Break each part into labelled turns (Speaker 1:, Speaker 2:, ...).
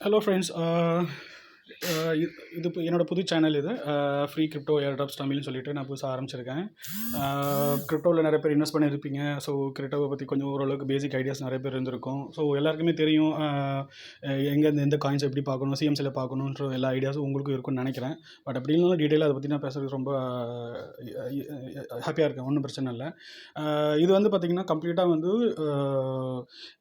Speaker 1: hello friends. Uh இது இப்போ என்னோட புது சேனல் இது. ஃப்ரீ கிரிப்டோ ஏர்ட்ராப்ஸ் தமிழ்னு சொல்லிட்டு நான் புதுசாக ஆரம்பிச்சிருக்கேன். கிரிப்டோவில் நிறைய பேர் இன்வெஸ்ட் பண்ணியிருப்பீங்க ஸோ கிரிப்டோவை பற்றி கொஞ்சம் ஓரளவுக்கு பேசிக் ஐடியாஸ் நிறைய பேர் இருந்திருக்கும். ஸோ எல்லாருக்குமே தெரியும் எங்கே எந்த காயின்ஸ் எப்படி பார்க்கணும் சிஎம்சியில் பார்க்கணுன்ற எல்லா ஐடியாஸும் உங்களுக்கும் இருக்கும்னு நினைக்கிறேன். பட் அப்படி இல்லைனாலும் டீட்டெயிலாக அதை பற்றி நான் பேசுறது ரொம்ப ஹாப்பியாக இருக்கேன். ஒன்றும் பிரச்சனை இல்லை. இது வந்து பார்த்திங்கன்னா கம்ப்ளீட்டாக வந்து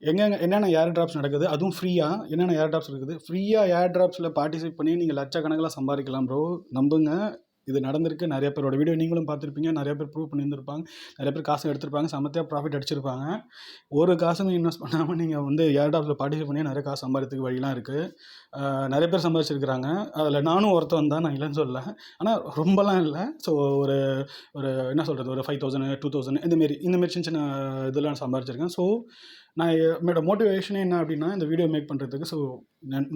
Speaker 1: எங்கெங்கே என்னென்ன ஏர் ட்ராப்ஸ் நடக்குது அதுவும் ஃப்ரீயாக என்னென்ன ஏர் ட்ராப்ஸ் இருக்குது ஃப்ரீயாக ஏர் ட்ராப்ஸில் பார்ட்டிசிபேட் பண்ணி நீங்கள் லட்சக்கணக்கில் சம்பாதிக்கலாம் ப்ரோ நம்புங்க. இது நடந்திருக்கு. நிறைய பேரோட வீடியோ நீங்களும் பார்த்துருப்பீங்க. நிறைய பேர் ப்ரூவ் பண்ணியிருந்திருப்பாங்க. நிறைய பேர் காசு எடுத்திருப்பாங்க. சமத்தியாக ப்ராஃபிட் அடிச்சிருப்பாங்க. ஒரு காசுமே இன்வெஸ்ட் பண்ணாமல் நீங்கள் வந்து ஏர்டாப்பில் பார்ட்டிசிபேட் பண்ணி நிறைய காசு சம்பாதிக்கிறதுக்கு வழிலாம் இருக்குது நிறைய பேர் சம்பாதிச்சிருக்கிறாங்க. அதில் நானும் ஒருத்தன் தான். நான் இல்லைன்னு சொல்லல. ஆனால் ரொம்பலாம் இல்லை. ஸோ ஒரு ஒரு என்ன சொல்கிறது ஒரு ஃபைவ் தௌசண்ட் டூ தௌசண்ட் இந்தமாரி இந்தமாரி சின்ன சின்ன இதெல்லாம் சம்பாதிச்சிருக்கேன். ஸோ நான் என்னோட மோட்டிவேஷனே என்ன அப்படின்னா இந்த வீடியோ மேக் பண்ணுறதுக்கு ஸோ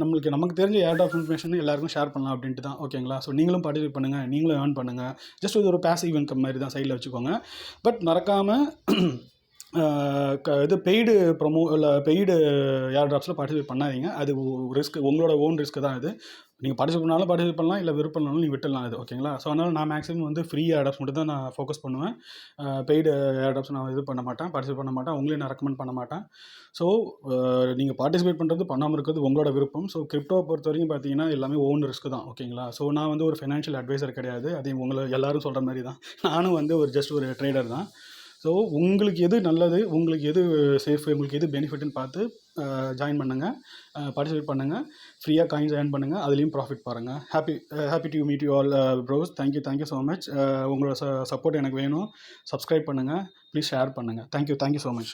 Speaker 1: நம்மளுக்கு நமக்கு தெரிஞ்ச ஏர்ட் ஆஃப் இன்ஃபர்மேஷன் எல்லாருக்கும் ஷேர் பண்ணலாம் அப்படின்ட்டு தான். ஓகேங்களா ஸோ நீங்களும் பார்ட்டிசிபேட் பண்ணுங்கள் நீங்களும் ஏர்ன் பண்ணுங்கள் ஜஸ்ட் இது ஒரு பேசிவ் இன்கம் மாதிரி தான் சைடில் வச்சுக்கோங்க. பட் மறக்காமல் க இது பெய்டு ப்ரொமோ இல்லை பெய்டு ஏர் ட்ராப்ஸில் பார்ட்டிசிபேட் பண்ணாதீங்க. அது ரிஸ்க் உங்களோட ஓன் ரிஸ்க் தான் இது. நீங்கள் பார்ட்டிசிபேட் பண்ணாலும் பார்ட்டிசிபேட் பண்ணலாம் இல்லை விருப்பம்னாலும் நீங்கள் விட்டுடலாம் அது ஓகேங்களா ஸோ அதனால் நான் மேக்ஸிமம் வந்து ஃப்ரீ ஏர்டாப்ஸ் மட்டும் தான் நான் ஃபோக்கஸ் பண்ணுவேன். பெய்டு ஏர்டாப்ஸ் நான் இது பண்ண மாட்டேன் பார்ட்டிசிபேட் பண்ண மாட்டேன் உங்களையும் நான் ரெக்கமெண்ட் பண்ண மாட்டேன். ஸோ நீங்கள் பார்ட்டிசிபேட் பண்ணுறது பண்ணாமல் இருக்கிறது உங்களோட விருப்பம். ஸோ கிரிப்டோ பொறுத்த வரைக்கும் பார்த்தீங்கன்னா எல்லாமே ஓன் ரிஸ்க் தான் ஓகேங்களா ஸோ நான் வந்து ஒரு ஃபினான்ஷியல் அட்வைசர் கிடையாது. அதையும் உங்களை எல்லோரும் சொல்கிற மாதிரி தான். நானும் வந்து ஒரு ஜஸ்ட் ஒரு ட்ரேடர் தான். ஸோ உங்களுக்கு எது நல்லது உங்களுக்கு எது சேஃப் உங்களுக்கு எது பெனிஃபிட்னு பார்த்து ஜாயின் பண்ணுங்கள் பார்ட்டிசிபேட் பண்ணுங்கள் ஃப்ரீயாக காயின்ஸ் ஏர்ன் பண்ணுங்கள் அதுலேயும் ப்ராஃபிட் பாருங்கள் happy happy to meet you all bros thank you thank you so much உங்களோட ச சப்போர்ட் எனக்கு வேணும். சப்ஸ்கிரைப் பண்ணுங்கள் ப்ளீஸ் ஷேர் பண்ணுங்கள் thank you thank you so much